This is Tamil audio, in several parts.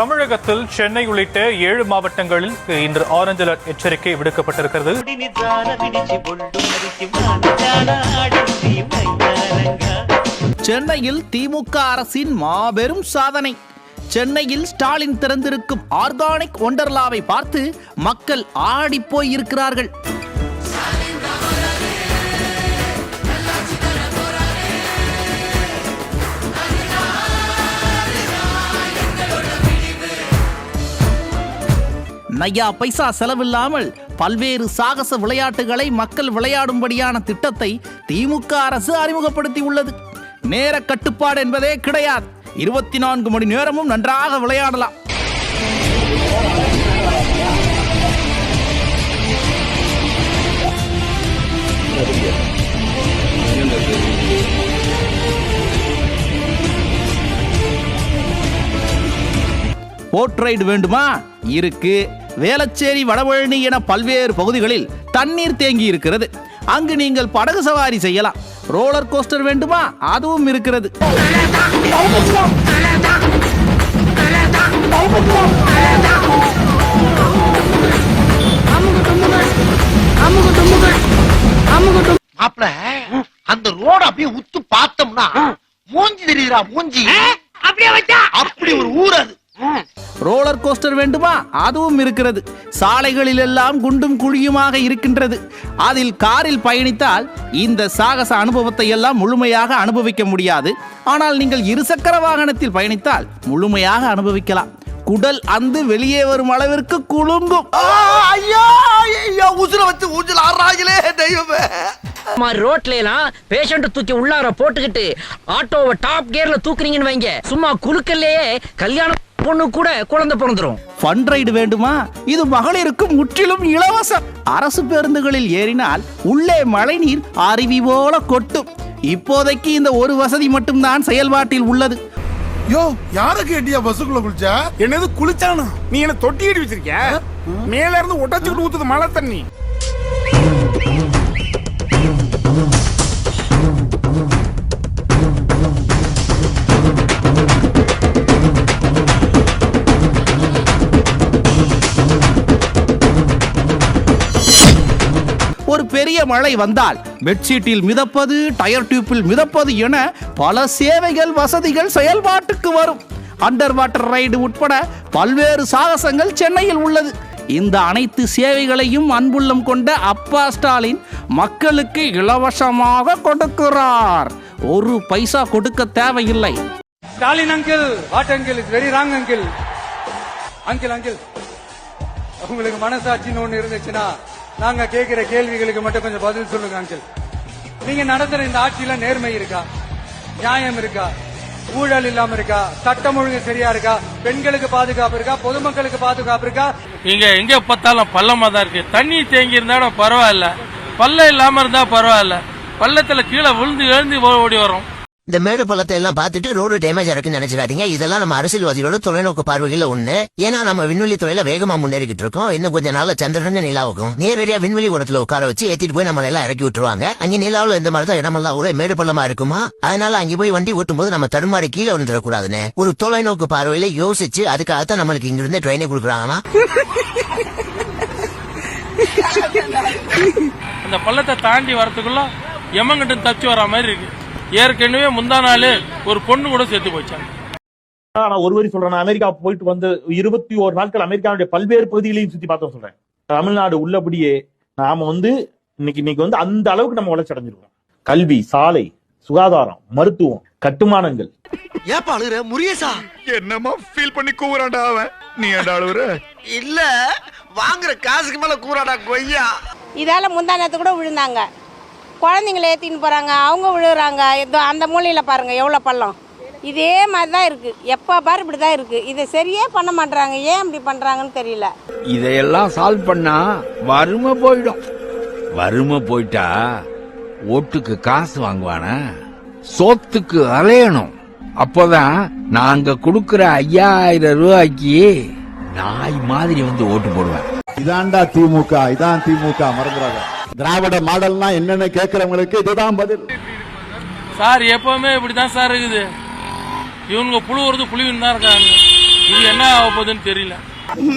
தமிழகத்தில் சென்னை உள்ளிட்ட ஏழு மாவட்டங்களில் இன்று ஆரஞ்சு அலர்ட் எச்சரிக்கை விடுக்கப்பட்டிருக்கிறது. சென்னையில் திமுக அரசின் மாபெரும் சாதனை. சென்னையில் ஸ்டாலின் திறந்திருக்கும் ஆர்கானிக் ஒண்டர்லாவை பார்த்து மக்கள் ஆடிப்போய் இருக்கிறார்கள் நையா பைசா செலவில்லாமல் பல்வேறு சாகச விளையாட்டுகளை மக்கள் விளையாடும்படியான திட்டத்தை திமுக அரசு அறிமுகப்படுத்தி உள்ளது. நேர கட்டுப்பாடு என்பதே கிடையாது. இருபத்தி நான்கு மணி நேரமும் நன்றாக விளையாடலாம். போர்ட்ரைடு வேண்டுமா? இருக்கு. வேளச்சேரி வடபழனி என பல்வேறு பகுதிகளில் தண்ணீர் தேங்கி இருக்கிறது. அங்கு நீங்கள் படகு சவாரி செய்யலாம். ரோலர் கோஸ்டர் வேண்டுமா? அதுவும் இருக்கிறது. அந்த ரோட அப்படியே உத்து பார்த்தோம்னா மூஞ்சி தெரியுதா மூஞ்சி. அப்படியே வச்சா. அப்படி ஒரு ஊர் அது. ரோலர் கோஸ்டர் வேண்டுமா? அதுவும் இருக்கிறது. சாலைகளில் எல்லாம் குண்டும் குழியுமாக இருக்கின்றது. அதில் காரில் பயணித்தால் இந்த சாகச அனுபவத்தை எல்லாம் முழுமையாக அனுபவிக்க முடியாது. ஆனால் நீங்கள் இருசக்கர வாகனத்தில் பயணித்தால் முழுமையாக அனுபவிக்கலாம். குடல் அந்து வெளியே வரும் அளவிற்கு குலுங்கும். ஐயோ ஐயோ உசுர வச்சு ஊஞ்சல் ஆடுறாங்களே தெய்வமே. மாதிரி ரோட்ல எல்லாம் பேஷண்ட் தூக்கி உள்ளார போட்டுக்கிட்டு ஆட்டோவை டாப் கியர்ல தூக்குறீங்கன்னு வைங்க. சும்மா குலுக்கல்லையே கல்யாண பொண்ணு கூட குழந்தை பிறந்துரும். ஃபன் ரைடு வேண்டுமா? இது மகளிருக்கு முற்றிலும் இலவசம். அரசு பேருந்துகளில் ஏறினால் உள்ளே மழைநீர் அருவி போல கொட்டும். இப்போதைக்கு இந்த ஒரு வசதி மட்டும்தான் செயல்பாட்டில் உள்ளது. யோ யார கேட்டியா பஸ்ஸுக்குள்ள குளிச்சா? என்னது குளிச்சானா? நீ என்ன தொட்டி அடி வச்சிருக்கிய? மேல இருந்து ஒட்டச்சுக்கிட்டு ஊத்துது மழை தண்ணி. பெரிய மழை வந்தால் பெட்ஷீட்டில் மிதப்பது டயர் டியூப்பில் மிதப்பது என பல சேவைகள் வசதிகள் செயல்பாட்டுக்கு வரும். அண்டர் வாட்டர் ரைடு உட்பட பல்வேறு சாகசங்கள் சென்னையில் உள்ளது. இந்த அனைத்து சேவைகளையும் அன்புள்ளம் கொண்ட அப்பா ஸ்டாலின் மக்களுக்கு இலவசமாக கொடுக்கிறார். ஒரு பைசா கொடுக்க தேவையில்லை. Stalin uncle what uncle is very wrong uncle. Uncle uncle உங்களுக்கு மனசாட்சின்னு ஒன்று இருந்துச்சுன்னா நாங்க கேட்கிற கேள்விகளுக்கு மட்டும் கொஞ்சம் பதில் சொல்லுங்க அங்கிள். நீங்க நடத்துற இந்த ஆட்சியில நேர்மை இருக்கா? நியாயம் இருக்கா? ஊழல் இல்லாம இருக்கா? சட்டம் ஒழுங்கு சரியா இருக்கா? பெண்களுக்கு பாதுகாப்பு இருக்கா? பொதுமக்களுக்கு பாதுகாப்பு இருக்கா? இங்க எங்க பார்த்தாலும் பள்ளமா தான் இருக்கு. தண்ணி தேங்கி இருந்தாலும் பரவாயில்ல. பள்ளம் இல்லாம இருந்தா பரவாயில்ல. பள்ளத்துல கீழே விழுந்து எழுந்து ஓடி வரும் இந்த மேடு பள்ளத்தை எல்லாம் பார்த்துட்டு ரோடு டேமேஜ் இருக்குன்னு நினைச்சிடாதீங்க. இதெல்லாம் நம்ம அரசியல்வாதிகளோட தொலைநோக்கு பார்வையில ஒண்ணு. ஏன்னா நம்ம விண்வெளி துறையில வேகமா முன்னேறிக்கிட்டு இருக்கோம். இன்னும் கொஞ்ச நாள்ல சந்திரன் நிலாவுக்கும். நேரடியா விண்வெளி உரத்துல உட்கார வச்சு ஏத்திட்டு போய் நம்மள எல்லாம் இறக்கி விட்டுருவாங்க. அங்க நிலாவுல இந்த மாதிரி தான் இடமெல்லாம் ஒரே மேடு பள்ளமா இருக்குமா? அதனால அங்க போய் வண்டி ஓட்டும் போது நம்ம தடுமாறி கீழே வந்துடக்கூடாதுன்னு ஒரு தொலைநோக்கு பார்வையில யோசிச்சு அதுக்காகத்தான் நம்மளுக்கு இங்கிருந்து ட்ரெயினை ட்ரைனை கொடுக்குறாங்கன்னா அந்த பள்ளத்தை தாண்டி வரத்துக்குள்ள எமங்கிட்ட தச்சு வர மாதிரி இருக்கு. ஏற்கனவே முந்தா நாள் ஒரு பொண்ணு கூட செத்து போச்சாங்க நான் ஒரு வரி சொல்றேன். அமெரிக்கா போயிட்டு வந்து இருபத்தி ஒரு நாட்கள் அமெரிக்காவுடைய பல்வேறு பகுதிகளையும் சுத்தி பார்த்தோம் சொல்றேன். தமிழ்நாடு உள்ளபடியே நாம வந்து இன்னைக்கு இன்னைக்கு வந்து அந்த அளவுக்கு நம்ம வளர்ச்சி அடைஞ்சிருக்கோம். கல்வி சாலை சுகாதாரம் மருத்துவம் கட்டுமானங்கள். ஏப்பா அழுகுற? முரியசா என்னமா ஃபீல் பண்ணி கூவுறான்டா அவன். நீ ஏன்டா அழுவுற? இல்ல வாங்குற காசுக்கு மேல கூறாடா கொய்யா. இதால முந்தா நேரத்து கூட விழுந்தாங்க. குழந்தைங்கள ஏற்றின்னு போகிறாங்க அவங்க விழுறாங்க இதோ அந்த மூலையில் பாருங்கள் எவ்வளோ பள்ளம். இதே மாதிரி தான் இருக்குது எப்போ பாரு இப்படி தான் இருக்குது இதை சரியே பண்ண மாட்றாங்க. ஏன் இப்படி பண்ணுறாங்கன்னு தெரியல. இதையெல்லாம் சால்வ் பண்ணா வறுமை போயிடும். வறுமை போயிட்டா ஓட்டுக்கு காசு வாங்குவானா? சோத்துக்கு அலையணும். அப்போதான் நாங்க கொடுக்கிற ஐயாயிரம் ரூபாய்க்கு நாய் மாதிரி வந்து ஓட்டு போடுவேன். இதான்டா திமுக இதான் திமுக. மறந்துடாத. திராவிட மாடல்னா என்னன்னு கேக்குறவங்களுக்கு இதுதான் பதில். சார் எப்பவுமே இப்படிதான் சார் இருக்குது. இவங்க புழுவுறது புழுவின்னு தான் இருக்காங்க. இது என்ன ஆக போகுதுன்னு தெரியல.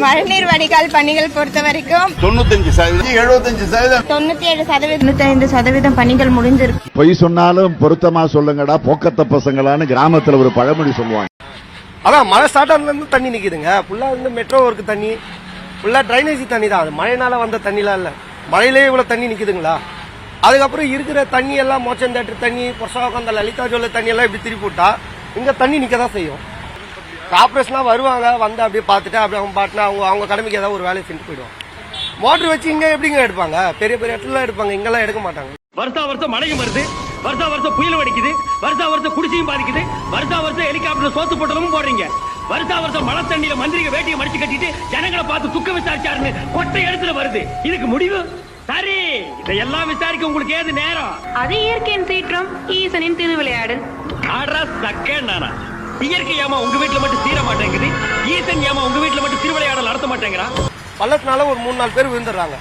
மழைநீர் வடிகால் பணிகள் பொறுத்த வரைக்கும் தொண்ணூத்தஞ்சு சதவீதம். எழுபத்தஞ்சு சதவீதம். தொண்ணூத்தி ஏழு சதவீதம் தொண்ணூத்தைந்து சதவீதம் பணிகள் முடிஞ்சிருக்கு. பொய் சொன்னாலும் பொருத்தமா சொல்லுங்கடா போக்கத்த பசங்களான்னு கிராமத்துல ஒரு பழமொழி சொல்லுவாங்க. அதான் மழை ஸ்டார்ட் ஆனதுல தண்ணி நிக்குதுங்க. ஃபுல்லா வந்து மெட்ரோ ஒர்க்கு தண்ணி ஃபுல்லா ட்ரைனேஜ் தண்ணி தான். அது மழைனால வந்த தண்ணிலாம் இல்ல. மழையிலே இவ்வளோ தண்ணி நிற்குதுங்களா அதுக்கப்புறம் இருக்கிற தண்ணி எல்லாம் மோச்சன் தேட்டர் தண்ணி பொர்சாவுக்கு அந்த லலிதா ஜோல தண்ணி எல்லாம் இப்படி திருப்பி விட்டா இங்கே தண்ணி நிற்க தான் செய்யும். கார்பரேஷனாக வருவாங்க வந்து அப்படியே பார்த்துட்டு அப்படி அவங்க பாட்டினா அவங்க அவங்க கடமைக்கு ஏதாவது ஒரு வேலையை செஞ்சு போயிடுவாங்க. மோட்டர் வச்சு இங்கே எப்படிங்க எடுப்பாங்க? பெரிய பெரிய இடத்துல எடுப்பாங்க இங்கெல்லாம் எடுக்க மாட்டாங்க. வருஷா வருஷம் மழையும் வருது. வருஷா வருஷம் புயலும் அடிக்குது. வருஷா வருஷம் குடிசையும் பாதிக்குது. வருஷா வருஷம் ஹெலிகாப்டர் சோத்து போட்டலும் போடுறீங்க. வருஷா வருஷம் மழை தண்ணியில மந்திரிக வேட்டியை மடிச்சு கட்டிட்டு ஜனங்களை பார்த்து துக்க விசாரிச்சாருன்னு கொட்டை இடத்துல வருது. இதுக்கு முடிவு? சரி இதையெல்லாம் விசாரிக்க உங்களுக்கு ஏது நேரம்? அது இயற்கையின் சீற்றம் ஈசனின் திருவிளையாடல். ஆடுறா சக்க நானா? இயற்கை ஏமா உங்க வீட்டுல மட்டும் தீர மாட்டேங்குது? ஈசன் ஏமா உங்க வீட்டுல மட்டும் திருவிளையாடல் நடத்த மாட்டேங்கிறான் பள்ளத்தினால ஒரு மூணு நாலு பேர் விழுந்துடுறாங்க.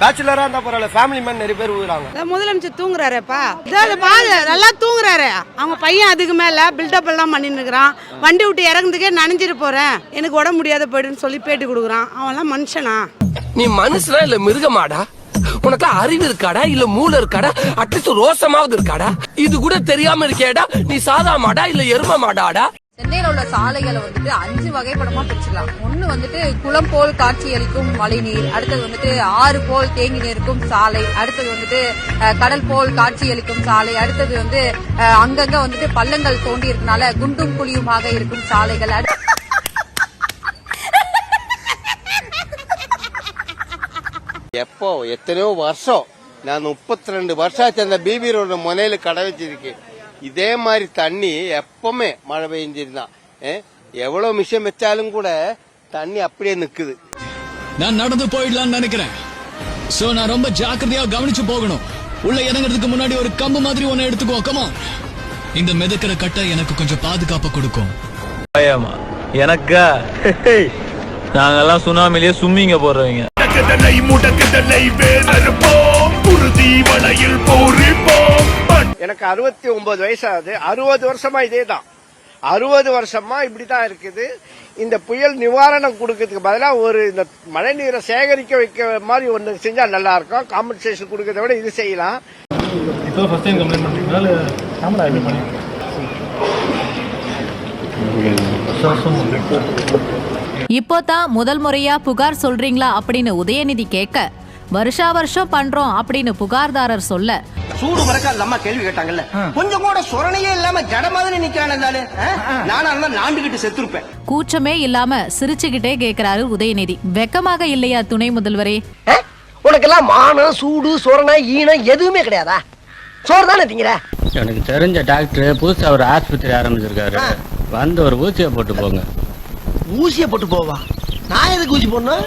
பேச்சுலரா இருந்தா பரவாயில்ல ஃபேமிலி மேன் நிறைய பேர் விழுறாங்க முதலமைச்சர் தூங்குறாருப்பா. இதாவது பாரு நல்லா தூங்குறாரு. அவங்க பையன் அதுக்கு மேல பில்டப் எல்லாம் பண்ணிட்டு இருக்கிறான். வண்டி விட்டு இறங்குறதுக்கே நனைஞ்சிட்டு போறேன். எனக்கு உடம்பு முடியாத போயிடுன்னு சொல்லி பேட்டி கொடுக்குறான். அவன்லாம் மனுஷனா? நீ மனுஷனா இல்ல மிருகமாடா? உனக்கு அறிவு இருக்காடா? இல்ல மூளை இருக்காடா? அட்லீஸ்ட் ரோசமாவது இருக்காடா? இது கூட தெரியாம இருக்கேடா நீ சாதா மாடா இல்ல எரும மாடாடா சென்னையில உள்ள சாலைகளை வந்துட்டு அஞ்சு வகைப்படமா பிரிச்சுக்கலாம் ஒண்ணு வந்துட்டு குளம் போல் காட்சியளிக்கும் மழைநீர் அடுத்தது வந்துட்டு ஆறு போல் தேங்கி நிற்கும் சாலை அடுத்தது வந்துட்டு அஹ், கடல் போல் காட்சியளிக்கும் சாலை அடுத்தது வந்து அஹ், அங்கங்க வந்துட்டு பள்ளங்கள் தோண்டி இருக்கனால குண்டும் குழியுமாக இருக்கும் சாலைகள் அடுத்த எப்போ? எத்தனையோ வருஷம். நான் முப்பத்தி ரெண்டு வருஷம் ஆச்சு அந்த பிபி ரோடு முனையில கடை வச்சிருக்கேன். இதே மாதிரி தண்ணி எப்பவுமே மழை பெஞ்சிருந்தான். எவ்வளவு மிஷம் வச்சாலும் கூட தண்ணி அப்படியே நிக்குது. நான் நடந்து போயிடலாம்னு நினைக்கிறேன். சோ நான் ரொம்ப ஜாக்கிரதையா கவனிச்சு போகணும். உள்ள இறங்குறதுக்கு முன்னாடி ஒரு கம்பு மாதிரி ஒன்னு எடுத்துக்கோ கமா இந்த மிதக்கிற கட்டை எனக்கு கொஞ்சம் பாதுகாப்பு கொடுக்கும். பயமா? எனக்கா? நாங்கெல்லாம் சுனாமிலேயே சும்மிங்க போடுறவங்க எனக்கு அறுபத்தி ஒன்பது வயசாகுது. அறுபது வருஷமா இதே தான் அறுபது வருஷமா இப்படிதான் இருக்குது. இந்த புயல் நிவாரணம் கொடுக்கறதுக்கு பதிலாக ஒரு இந்த மழை நீரை சேகரிக்க வைக்க மாதிரி ஒன்று செஞ்சா நல்லா இருக்கும். காம்பன்சேஷன் கொடுக்கறத விட இது செய்யலாம். இப்போ இப்போதான் முதல் முறையா புகார் சொல்றீங்களா அப்படின்னு உதயநிதி கேட்க வருஷா வருஷம் பண்றோம் அப்படின்னு புகார்தாரர் சொல்ல. சூடு மறக்காத அம்மா கேள்வி கேட்டாங்கல்ல. கொஞ்சம் கூட சொரணையே இல்லாம ஜட மாதிரி நிக்கானே நானா இருந்தா நாண்டுகிட்டு செத்துருப்பேன். கூச்சமே இல்லாம சிரிச்சுக்கிட்டே கேக்குறாரு உதயநிதி. வெக்கமாக இல்லையா துணை முதல்வரே? உனக்கெல்லாம் மானம் சூடு சொரணை ஈனம் எதுவுமே கிடையாதா? சோறு தானே திங்கிற? எனக்கு தெரிஞ்ச டாக்டர் புதுசா ஒரு ஆஸ்பத்திரி ஆரம்பிச்சிருக்காரு. வந்து ஒரு ஊசியை போட்டு போங்க. ஊசிய போட்டு போவா? நான் எதுக்கு ஊசி போடணும்?